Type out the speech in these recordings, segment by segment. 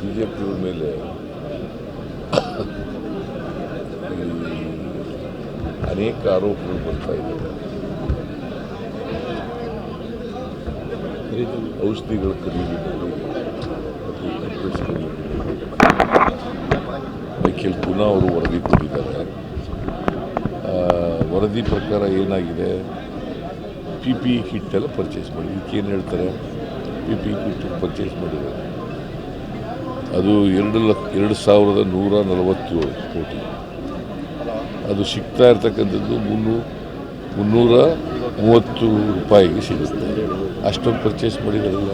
B J ಪಿಯವ್ರ ಮೇಲೆ ಅನೇಕ ಆರೋಪಗಳು ಬರ್ತಾ ಇದ್ದಾವೆ ಔಷಧಿಗಳು ಖರೀದಿನಲ್ಲಿ ಮತ್ತು ಪುನಃ ಅವರು ವರದಿ ಕೊಟ್ಟಿದ್ದಾರೆ. ವರದಿ ಪ್ರಕಾರ ಏನಾಗಿದೆ? ಪಿ ಪಿ ಕಿಟ್ ಎಲ್ಲ ಪರ್ಚೇಸ್ ಮಾಡಿ. ಏನು ಹೇಳ್ತಾರೆ? ಪಿ ಪಿ ಕಿಟ್ ಪರ್ಚೇಸ್ ಮಾಡಿದ್ದಾರೆ ಅದು ಎರಡು ಲಕ್ಷ ಎರಡು ಸಾವಿರದ ನೂರ ನಲವತ್ತೇಳು ಕೋಟಿ. ಅದು ಸಿಗ್ತಾ ಇರ್ತಕ್ಕಂಥದ್ದು ಮುನ್ನೂರು ಮುನ್ನೂರ ಮೂವತ್ತು ರೂಪಾಯಿಗೆ ಸಿಗುತ್ತೆ. ಅಷ್ಟೊಂದು ಪರ್ಚೇಸ್ ಮಾಡಿದಾರಲ್ಲ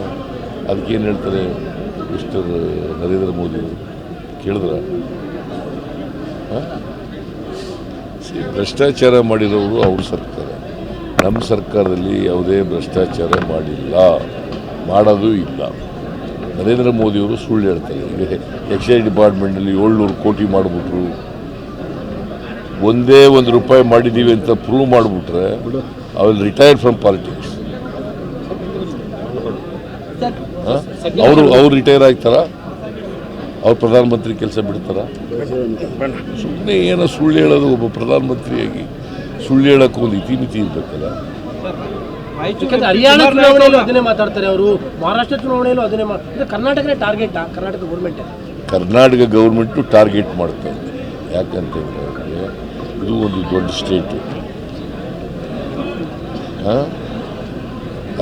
ಅದಕ್ಕೇನು ಹೇಳ್ತಾರೆ ಮಿಸ್ಟರ್ ನರೇಂದ್ರ ಮೋದಿ ಕೇಳಿದ್ರ? ಭ್ರಷ್ಟಾಚಾರ ಮಾಡಿರೋರು ಅವ್ರ ಸರ್ಕಾರ. ನಮ್ಮ ಸರ್ಕಾರದಲ್ಲಿ ಯಾವುದೇ ಭ್ರಷ್ಟಾಚಾರ ಮಾಡಿಲ್ಲ. ಮಾಡೋದು ಇಲ್ಲ. ನರೇಂದ್ರ ಮೋದಿಯವರು ಸುಳ್ಳು ಹೇಳ್ತಾರೆ. ಈಗ ಎಕ್ಸೈಸ್ ಡಿಪಾರ್ಟ್ಮೆಂಟಲ್ಲಿ ಏಳ್ನೂರು ಕೋಟಿ ಮಾಡಿಬಿಟ್ರು. ಒಂದೇ ಒಂದು ರೂಪಾಯಿ ಮಾಡಿದ್ದೀವಿ ಅಂತ ಪ್ರೂವ್ ಮಾಡಿಬಿಟ್ರೆ ಅವ್ರು ರಿಟೈರ್ಡ್ ಫ್ರಮ್ ಪಾಲಿಟಿಕ್ಸ್ ಅವರು, ಅವ್ರು ರಿಟೈರ್ ಆಗ್ತಾರ? ಅವ್ರು ಪ್ರಧಾನಮಂತ್ರಿ ಕೆಲಸ ಬಿಡ್ತಾರ? ಸುಮ್ಮನೆ ಏನೋ ಸುಳ್ಳು ಹೇಳೋದು ಒಬ್ಬ ಪ್ರಧಾನಮಂತ್ರಿಯಾಗಿ ಸುಳ್ಳು ಹೇಳೋಕ್ಕೂ ಒಂದು ಇತಿಮಿತಿ ಇರಬೇಕಲ್ಲ. ಯಾಕಂದ್ರೆ ಹರಿಯಾಣ ಚುನಾವಣೆಯಲ್ಲೂ ಅದನ್ನೇ ಮಾತಾಡ್ತಾರೆ ಅವರು ಮಹಾರಾಷ್ಟ್ರ ಚುನಾವಣೆಯಲ್ಲೂ ಅದನ್ನೇ ಮಾತಾಡ್ತಾರೆ ಕರ್ನಾಟಕನೇ target Karnataka government Karnataka government target ಮಾಡ್ತಾ ಇದೆ. ಯಾಕಂತಂದ್ರೆ ಇದು ಒಂದು ದೊಡ್ಡ ಸ್ಟೇಟು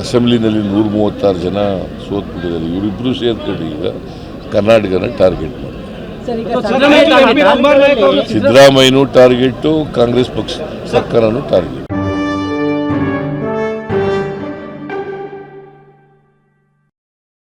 ಅಸೆಂಬ್ಲಿನಲ್ಲಿ ನೂರ ಮೂವತ್ತಾರು ಜನ ಸೋತ್ಬಿಟ್ಟಿದ್ದಾರೆ. ಇವರಿಬ್ಬರು ಸೇರ್ಕೊಂಡು ಈಗ ಕರ್ನಾಟಕನ ಟಾರ್ಗೆಟ್ ಮಾಡ್ತಾರೆ ಸಿದ್ದರಾಮಯ್ಯನೂ ಟಾರ್ಗೆಟು ಕಾಂಗ್ರೆಸ್ ಪಕ್ಷ ಸರ್ಕಾರನೂ ಟಾರ್ಗೆಟ್